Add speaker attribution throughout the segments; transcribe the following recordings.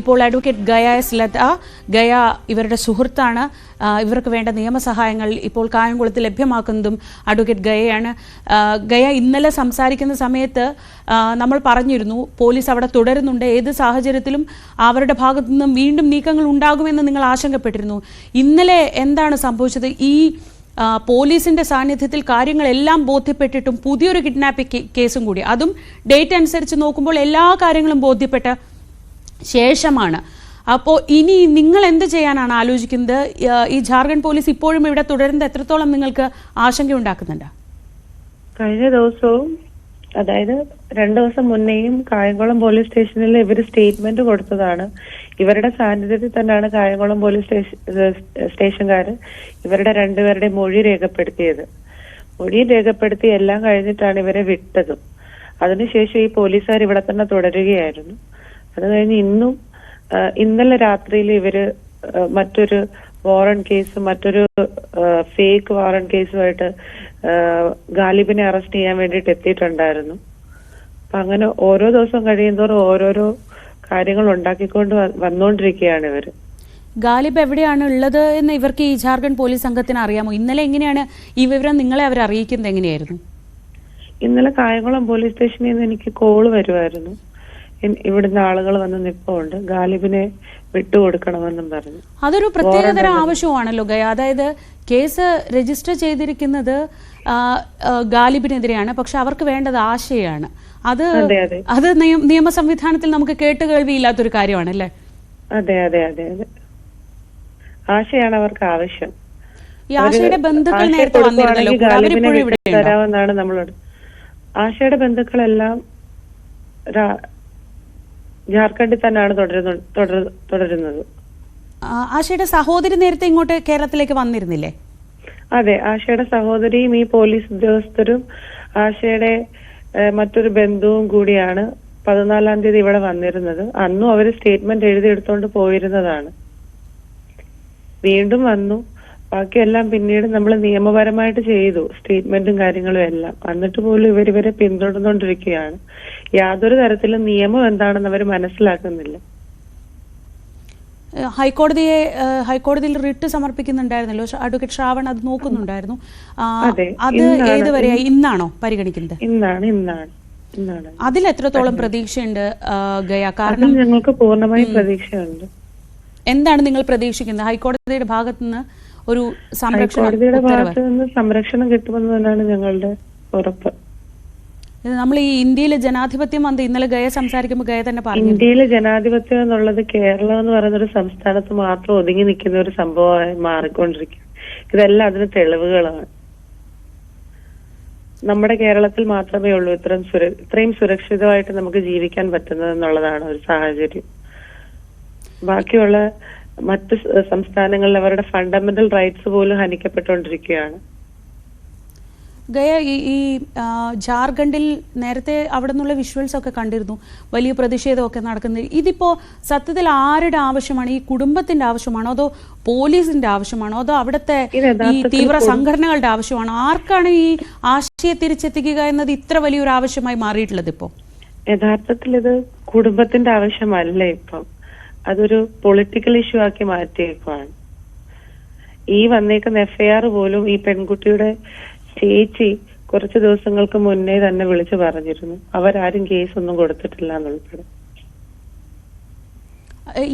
Speaker 1: ഇപ്പോൾ advocate Gaya S Latha Gaya ഇവരുടെ സുഹൃത്താണ്. ഇവർക്ക് വേണ്ട നിയമസഹായങ്ങൾ ഇപ്പോൾ കായംകുളത്ത് ലഭ്യമാക്കുന്നതും അഡ്വക്കേറ്റ് ഗയയാണ്. ഗയ ഇന്നലെ സംസാരിക്കുന്ന സമയത്ത് നമ്മൾ പറഞ്ഞിരുന്നു പോലീസ് അവിടെ തുടരുന്നുണ്ട്. ഏത് സാഹചര്യത്തിലും അവരുടെ ഭാഗത്തു നിന്നും വീണ്ടും നീക്കങ്ങൾ ഉണ്ടാകുമെന്ന് നിങ്ങൾ ആശങ്കപ്പെട്ടിരുന്നു. ഇന്നലെ എന്താണ് സംഭവിച്ചത്? ഈ പോലീസിന്റെ സാന്നിധ്യത്തിൽ കാര്യങ്ങളെല്ലാം ബോധ്യപ്പെട്ടിട്ടും പുതിയൊരു കിഡ്നാപ്പിംഗ് കേസും കൂടി. അതും ഡേറ്റ് അനുസരിച്ച് നോക്കുമ്പോൾ എല്ലാ കാര്യങ്ങളും ബോധ്യപ്പെട്ട ശേഷമാണ്. അപ്പോൾ ഇനി നിങ്ങൾ എന്ത് ചെയ്യാനാണ് ആലോചിക്കുന്നത്? ഈ ജാർഖണ്ഡ് പോലീസ് ഇപ്പോഴും ഇവിടെ തുടരുന്നത് എത്രത്തോളം നിങ്ങൾക്ക് ആശങ്ക ഉണ്ടാക്കുന്നുണ്ട്?
Speaker 2: കഴിഞ്ഞ ദിവസവും അതായത് രണ്ടു ദിവസം മുന്നേയും കായംകുളം പോലീസ് സ്റ്റേഷനിൽ ഇവർ സ്റ്റേറ്റ്മെന്റ് കൊടുത്തതാണ്. ഇവരുടെ സാന്നിധ്യത്തിൽ തന്നെയാണ് കായംകുളം പോലീസ് സ്റ്റേഷൻ സ്റ്റേഷൻകാർ ഇവരുടെ രണ്ടുപേരുടെ മൊഴി രേഖപ്പെടുത്തിയത്. മൊഴി രേഖപ്പെടുത്തി എല്ലാം കഴിഞ്ഞിട്ടാണ് ഇവരെ വിട്ടതും. അതിനുശേഷം ഈ പോലീസുകാർ ഇവിടെ തന്നെ തുടരുകയായിരുന്നു. അത് കഴിഞ്ഞ് ഇന്നും ഇന്നലെ രാത്രിയിൽ ഇവർ മറ്റൊരു വാറണ്ട് കേസ് മറ്റൊരു ഫേക്ക് വാറണ്ട് കേസുമായിട്ട് ഗാലിബിനെ അറസ്റ്റ് ചെയ്യാൻ വേണ്ടിയിട്ട് എത്തിയിട്ടുണ്ടായിരുന്നു. അപ്പൊ അങ്ങനെ ഓരോ ദിവസം കഴിയുന്തോറും ഓരോരോ കാര്യങ്ങൾ ഉണ്ടാക്കിക്കൊണ്ട് വന്നുകൊണ്ടിരിക്കുകയാണ് ഇവർ.
Speaker 1: ഗാലിബ് എവിടെയാണ് ഉള്ളത് എന്ന് ഇവർക്ക് ഈ ജാർഖണ്ഡ് പോലീസ് സംഘത്തിന് അറിയാമോ? ഇന്നലെ എങ്ങനെയാണ് ഈ വിവരം നിങ്ങളെ അവർ അറിയിക്കുന്നത് എങ്ങനെയായിരുന്നു?
Speaker 2: ഇന്നലെ കായംകുളം പോലീസ് സ്റ്റേഷനിൽ നിന്ന് എനിക്ക് കോൾ വരുമായിരുന്നു ഇവിടുന്ന് ആളുകൾ വന്ന് നിൽപ്പുണ്ട് ഗാലിബിനെ വിട്ടുകൊടുക്കണമെന്നും പറഞ്ഞു.
Speaker 1: അതൊരു പ്രത്യേകതര ആവശ്യമാണല്ലോ ഗയ. അതായത് കേസ് രജിസ്റ്റർ ചെയ്തിരിക്കുന്നത് ഗാലിബിനെതിരെയാണ്. പക്ഷെ അവർക്ക് വേണ്ടത് ആശയാണ്. അത്
Speaker 2: അതെ അതെ.
Speaker 1: അത് നിയ- നിയമ സംവിധാനത്തിൽ നമുക്ക് കേട്ട് കേൾവിയില്ലാത്തൊരു കാര്യമാണ് അല്ലേ
Speaker 2: അതെ അതെ അതെ അതെ. ആശയാണ് അവർക്ക് ആവശ്യം.
Speaker 1: ഈ ആശയുടെ ബന്ധുക്കൾ നേരത്തെ വന്നിരുന്നല്ലോ
Speaker 2: തരാമെന്നാണ് നമ്മളോട് ആശയുടെ ബന്ധുക്കളെല്ലാം ജാർഖണ്ഡിൽ തന്നെയാണ് തുടരുന്നു തുടരുന്നത്.
Speaker 1: ആശയുടെ സഹോദരി നേരത്തെ ഇങ്ങോട്ട് കേരളത്തിലേക്ക് വന്നിരുന്നില്ലേ?
Speaker 2: അതെ ആശയുടെ സഹോദരിയും ഈ പോലീസ് ഉദ്യോഗസ്ഥരും ആശയുടെ മറ്റൊരു ബന്ധുവും കൂടിയാണ് പതിനാലാം തീയതി ഇവിടെ വന്നിരുന്നത്. അന്നും അവർ സ്റ്റേറ്റ്മെന്റ് എഴുതിയെടുത്തോണ്ട് പോയിരുന്നതാണ്. വീണ്ടും വന്നു. ബാക്കിയെല്ലാം പിന്നീട് നമ്മൾ നിയമപരമായിട്ട് ചെയ്തു സ്റ്റേറ്റ്മെന്റും കാര്യങ്ങളും എല്ലാം. എന്നിട്ട് പോലും ഇവർ ഇവരെ പിന്തുടർന്നുകൊണ്ടിരിക്കുകയാണ്. യാതൊരു തരത്തിലും നിയമം എന്താണെന്ന് അവർ മനസ്സിലാക്കുന്നില്ല.
Speaker 1: ഹൈക്കോടതിയെ ഹൈക്കോടതിയിൽ റിട്ട് സമർപ്പിക്കുന്നുണ്ടായിരുന്നല്ലോ. അഡ്വക്കേറ്റ് ശ്രാവൺ അത് നോക്കുന്നുണ്ടായിരുന്നു.
Speaker 2: അതെ,
Speaker 1: ഏത് വരെയായി? ഇന്നാണോ പരിഗണിക്കുന്നത്?
Speaker 2: ഇന്നാണ് ഇന്നാണ് ഇന്നാണ്.
Speaker 1: അതിൽ എത്രത്തോളം പ്രതീക്ഷയുണ്ട് ഗയ? കാരണം
Speaker 2: ഞങ്ങൾക്ക് പൂർണമായും പ്രതീക്ഷയുണ്ട്.
Speaker 1: എന്താണ് നിങ്ങൾ പ്രതീക്ഷിക്കുന്നത്? ഹൈക്കോടതിയുടെ ഭാഗത്തു നിന്ന് ഒരു സംരക്ഷണ
Speaker 2: സംരക്ഷണം കിട്ടുമെന്ന് തന്നെയാണ് ഞങ്ങളുടെ ഉറപ്പ്.
Speaker 1: നമ്മൾ ഈ ഇന്ത്യയിലെ ജനാധിപത്യം വന്ന് ഇന്നലെ ഗയ സംസാരിക്കുമ്പോൾ ഗയ തന്നെ പറഞ്ഞു
Speaker 2: ഇന്ത്യയിലെ ജനാധിപത്യം എന്നുള്ളത് കേരളം എന്ന് പറയുന്ന ഒരു സംസ്ഥാനത്ത് മാത്രം ഒതുങ്ങി നിൽക്കുന്ന ഒരു സംഭവമായി മാറിക്കൊണ്ടിരിക്കും ഇതെല്ലാം അതിന് തെളിവുകളാണ്. നമ്മുടെ കേരളത്തിൽ മാത്രമേ ഉള്ളൂ ഇത്രയും സുര ഇത്രയും സുരക്ഷിതമായിട്ട് നമുക്ക് ജീവിക്കാൻ പറ്റുന്നത് എന്നുള്ളതാണ് ഒരു സാഹചര്യം. ബാക്കിയുള്ള മറ്റ് സംസ്ഥാനങ്ങളിൽ അവരുടെ ഫണ്ടമെന്റൽ റൈറ്റ്സ് പോലും ഹനിക്കപ്പെട്ടുകൊണ്ടിരിക്കുകയാണ്.
Speaker 1: ഗയ ഈ ഈ ജാർഖണ്ഡിൽ നേരത്തെ അവിടെ നിന്നുള്ള വിഷ്വൽസ് ഒക്കെ കണ്ടിരുന്നു. വലിയ പ്രതിഷേധമൊക്കെ നടക്കുന്നത് ഇതിപ്പോ സത്യത്തിൽ ആരുടെ ആവശ്യമാണ്? ഈ കുടുംബത്തിന്റെ ആവശ്യമാണോ? അതോ പോലീസിന്റെ ആവശ്യമാണോ? അതോ അവിടുത്തെ ഈ തീവ്ര സംഘടനകളുടെ ആവശ്യമാണോ? ആർക്കാണ് ഈ ആശയം തിരിച്ചെത്തിക്കുക എന്നത് ഇത്ര വലിയൊരു ആവശ്യമായി മാറിയിട്ടുള്ളത് ഇപ്പോ?
Speaker 2: യഥാർത്ഥത്തിൽ ഇത് കുടുംബത്തിന്റെ ആവശ്യമല്ലേ ഇപ്പം? അതൊരു പൊളിറ്റിക്കൽ ഇഷ്യൂ ആക്കി മാറ്റിയേക്കുവാണ്. ഈ വന്നേക്കുന്ന എഫ്ഐആർ പോലും ഈ പെൺകുട്ടിയുടെ ചേച്ചി കുറച്ച് ദിവസങ്ങൾക്ക് മുന്നേ തന്നെ വിളിച്ചു പറഞ്ഞിരുന്നു. അവരാരും കേസ് ഒന്നും കൊടുത്തിട്ടില്ല എന്നുൾപ്പെടെ.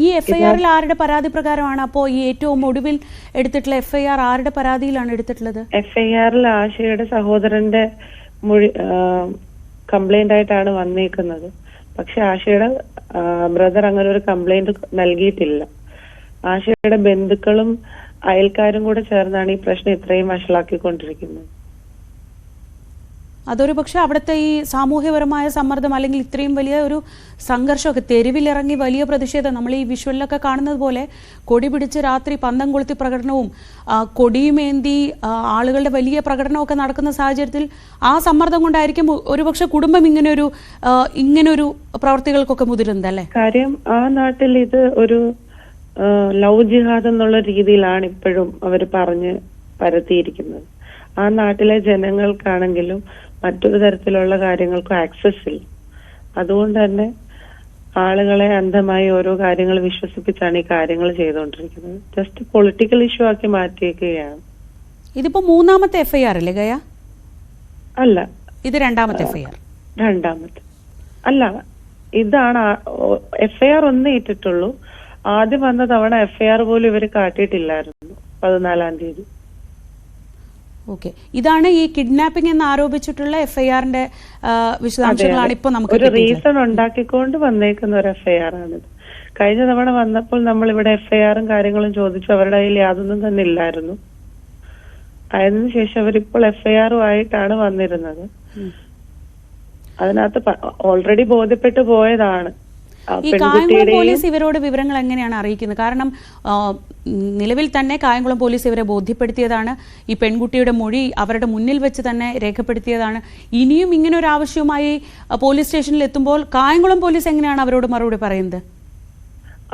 Speaker 1: ഈ എഫ്ഐആറിൽ ആരുടെ പരാതി പ്രകാരമാണ് അപ്പോ ഈ ഏറ്റവും ഒടുവിൽ എടുത്തിട്ടുള്ള എഫ്ഐആർ ആരുടെ പരാതിയിലാണ് എടുത്തിട്ടുള്ളത്?
Speaker 2: എഫ്ഐആറിൽ ആശയുടെ സഹോദരന്റെ മൊഴി കംപ്ലൈന്റ് ആയിട്ടാണ് വന്നേക്കുന്നത്. പക്ഷെ ആശയുടെ ബ്രദർ അങ്ങനെ ഒരു കംപ്ലൈന്റ് നൽകിയിട്ടില്ല. ആശയുടെ ബന്ധുക്കളും അയൽക്കാരും കൂടെ ചേർന്നാണ് ഈ പ്രശ്നം ഇത്രയും വഷളാക്കിക്കൊണ്ടിരിക്കുന്നത്.
Speaker 1: അതൊരു പക്ഷെ അവിടുത്തെ ഈ സാമൂഹ്യപരമായ സമ്മർദ്ദം അല്ലെങ്കിൽ ഇത്രയും വലിയ ഒരു സംഘർഷമൊക്കെ തെരുവിലിറങ്ങി വലിയ പ്രതിഷേധം നമ്മൾ ഈ വിഷ്വലിലൊക്കെ കാണുന്നത് പോലെ കൊടി പിടിച്ച് രാത്രി പന്തം കൊളുത്തി പ്രകടനവും കൊടിയുമേന്തി ആളുകളുടെ വലിയ പ്രകടനമൊക്കെ നടക്കുന്ന സാഹചര്യത്തിൽ ആ സമ്മർദ്ദം കൊണ്ടായിരിക്കും ഒരുപക്ഷെ കുടുംബം ഇങ്ങനൊരു ആ, ഇങ്ങനൊരു പ്രവർത്തികൾക്കൊക്കെ മുതിരുന്നത് അല്ലേ?
Speaker 2: കാര്യം ആ നാട്ടിൽ ഇത് ഒരു ലവ് ജിഹാദ് എന്നുള്ള രീതിയിലാണ് ഇപ്പോഴും അവർ പറഞ്ഞ് പരത്തിയിരിക്കുന്നത്. ആ നാട്ടിലെ ജനങ്ങൾക്കാണെങ്കിലും മറ്റൊരു തരത്തിലുള്ള കാര്യങ്ങൾക്കും ആക്സസ് ഇല്ല. അതുകൊണ്ട് തന്നെ ആളുകളെ അന്ധമായി ഓരോ കാര്യങ്ങൾ വിശ്വസിപ്പിച്ചാണ് ഈ കാര്യങ്ങൾ ചെയ്തുകൊണ്ടിരിക്കുന്നത്. ജസ്റ്റ് പൊളിറ്റിക്കൽ ഇഷ്യൂ ആക്കി മാറ്റിയേക്കുകയാണ്.
Speaker 1: ഇതിപ്പോ മൂന്നാമത്തെ എഫ്ഐആർ അല്ലേ ഗയ?
Speaker 2: അല്ല.
Speaker 1: ഇത് രണ്ടാമത്തെ എഫ്ഐആർ
Speaker 2: രണ്ടാമത്തെ. അല്ല ഇതാണ് എഫ്ഐആർ ഒന്ന് ഇട്ടിട്ടുള്ളൂ. ആദ്യം വന്ന തവണ എഫ്ഐആർ പോലും ഇവർ കാട്ടിയിട്ടില്ലായിരുന്നു. പതിനാലാം തീയതി.
Speaker 1: ഓക്കെ. ഇതാണ് ഈ കിഡ്നാപ്പിംഗ് എന്ന് ആരോപിച്ചിട്ടുള്ള എഫ്ഐആറിന്റെ വിശദാംശങ്ങളാണ് ഇപ്പൊ നമുക്ക്
Speaker 2: ഒരു. റീസൺ ഉണ്ടാക്കിക്കൊണ്ട് വന്നേക്കുന്ന ഒരു എഫ്ഐആർ ആണിത് കഴിഞ്ഞ തവണ വന്നപ്പോൾ നമ്മൾ ഇവിടെ എഫ്ഐആറും കാര്യങ്ങളും ചോദിച്ചു അവരുടെ കയ്യിൽ യാതൊന്നും തന്നെ ഇല്ലായിരുന്നു. അതിനു ശേഷം അവരിപ്പോൾ എഫ്ഐആറും ആയിട്ടാണ് വന്നിരുന്നത്. അതിനകത്ത് ഓൾറെഡി ബോധ്യപ്പെട്ടു പോയതാണ്.
Speaker 1: ഈ കായംകുളം പോലീസ് ഇവരോട് വിവരങ്ങൾ എങ്ങനെയാണ് അറിയിക്കുന്നത്? കാരണം നിലവിൽ തന്നെ കായംകുളം പോലീസ് ഇവരെ ബോധ്യപ്പെടുത്തിയതാണ്. ഈ പെൺകുട്ടിയുടെ മൊഴി അവരുടെ മുന്നിൽ വെച്ച് തന്നെ രേഖപ്പെടുത്തിയതാണ്. ഇനിയും ഇങ്ങനെ ഒരു ആവശ്യവുമായി പോലീസ് സ്റ്റേഷനിൽ എത്തുമ്പോൾ കായംകുളം പോലീസ് എങ്ങനെയാണ് അവരോട് മറുപടി പറയുന്നത്?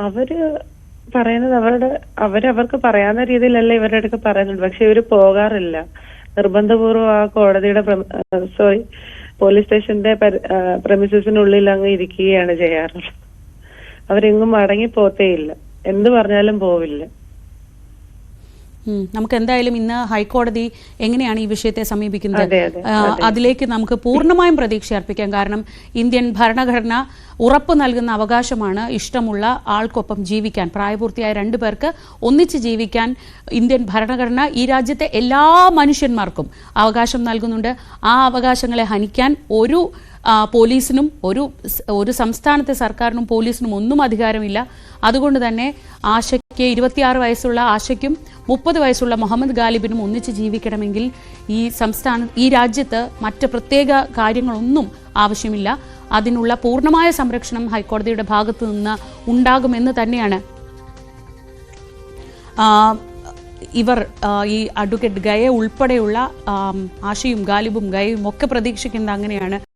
Speaker 2: അവർ പറയുന്നത് അവരുടെ അവരവർക്ക് പറയാവുന്ന രീതിയിലല്ല ഇവരുടെ അടുത്ത് പറയുന്നുണ്ട് പക്ഷെ ഇവർ പോകാറില്ല. നിർബന്ധപൂർവം ആ കോടതിയുടെ സോറി പോലീസ് സ്റ്റേഷന്റെ പ്രമിസസിനുള്ളിൽ അങ്ങ് ഇരിക്കുകയാണ് ചെയ്യാറുള്ളത് അവരെങ്ങും മടങ്ങി പോത്തേയില്ല എന്ത് പറഞ്ഞാലും പോവില്ല.
Speaker 1: നമുക്ക് എന്തായാലും ഇന്ന് ഹൈക്കോടതി എങ്ങനെയാണ് ഈ വിഷയത്തെ സമീപിക്കുന്നത്? അതിലേക്ക് നമുക്ക് പൂർണമായും പ്രതീക്ഷ അർപ്പിക്കാം. കാരണം ഇന്ത്യൻ ഭരണഘടന ഉറപ്പ് നൽകുന്ന അവകാശമാണ് ഇഷ്ടമുള്ള ആൾക്കൊപ്പം ജീവിക്കാൻ. പ്രായപൂർത്തിയായ രണ്ടു പേർക്ക് ഒന്നിച്ച് ജീവിക്കാൻ ഇന്ത്യൻ ഭരണഘടന ഈ രാജ്യത്തെ എല്ലാ മനുഷ്യന്മാർക്കും അവകാശം നൽകുന്നുണ്ട്. ആ അവകാശങ്ങളെ ഹനിക്കാൻ ഒരു പോലീസിനും ഒരു ഒരു സംസ്ഥാനത്തെ സർക്കാരിനും പോലീസിനും ഒന്നും അധികാരമില്ല. അതുകൊണ്ട് തന്നെ ആശയ്ക്ക് ഇരുപത്തിയാറ് വയസ്സുള്ള ആശയ്ക്കും മുപ്പത് വയസ്സുള്ള മുഹമ്മദ് ഗാലിബിനും ഒന്നിച്ച് ജീവിക്കണമെങ്കിൽ ഈ സംസ്ഥാന ഈ രാജ്യത്ത് മറ്റ് പ്രത്യേക കാര്യങ്ങളൊന്നും ആവശ്യമില്ല. അതിനുള്ള പൂർണമായ സംരക്ഷണം ഹൈക്കോടതിയുടെ ഭാഗത്തു നിന്ന് ഉണ്ടാകുമെന്ന് തന്നെയാണ്. ഇവർ ഈ അഡ്വക്കേറ്റ് ഗയ ഉൾപ്പെടെയുള്ള ആശയും ഗാലിബും ഗയയും ഒക്കെ പ്രതീക്ഷിക്കുന്നത് അങ്ങനെയാണ്.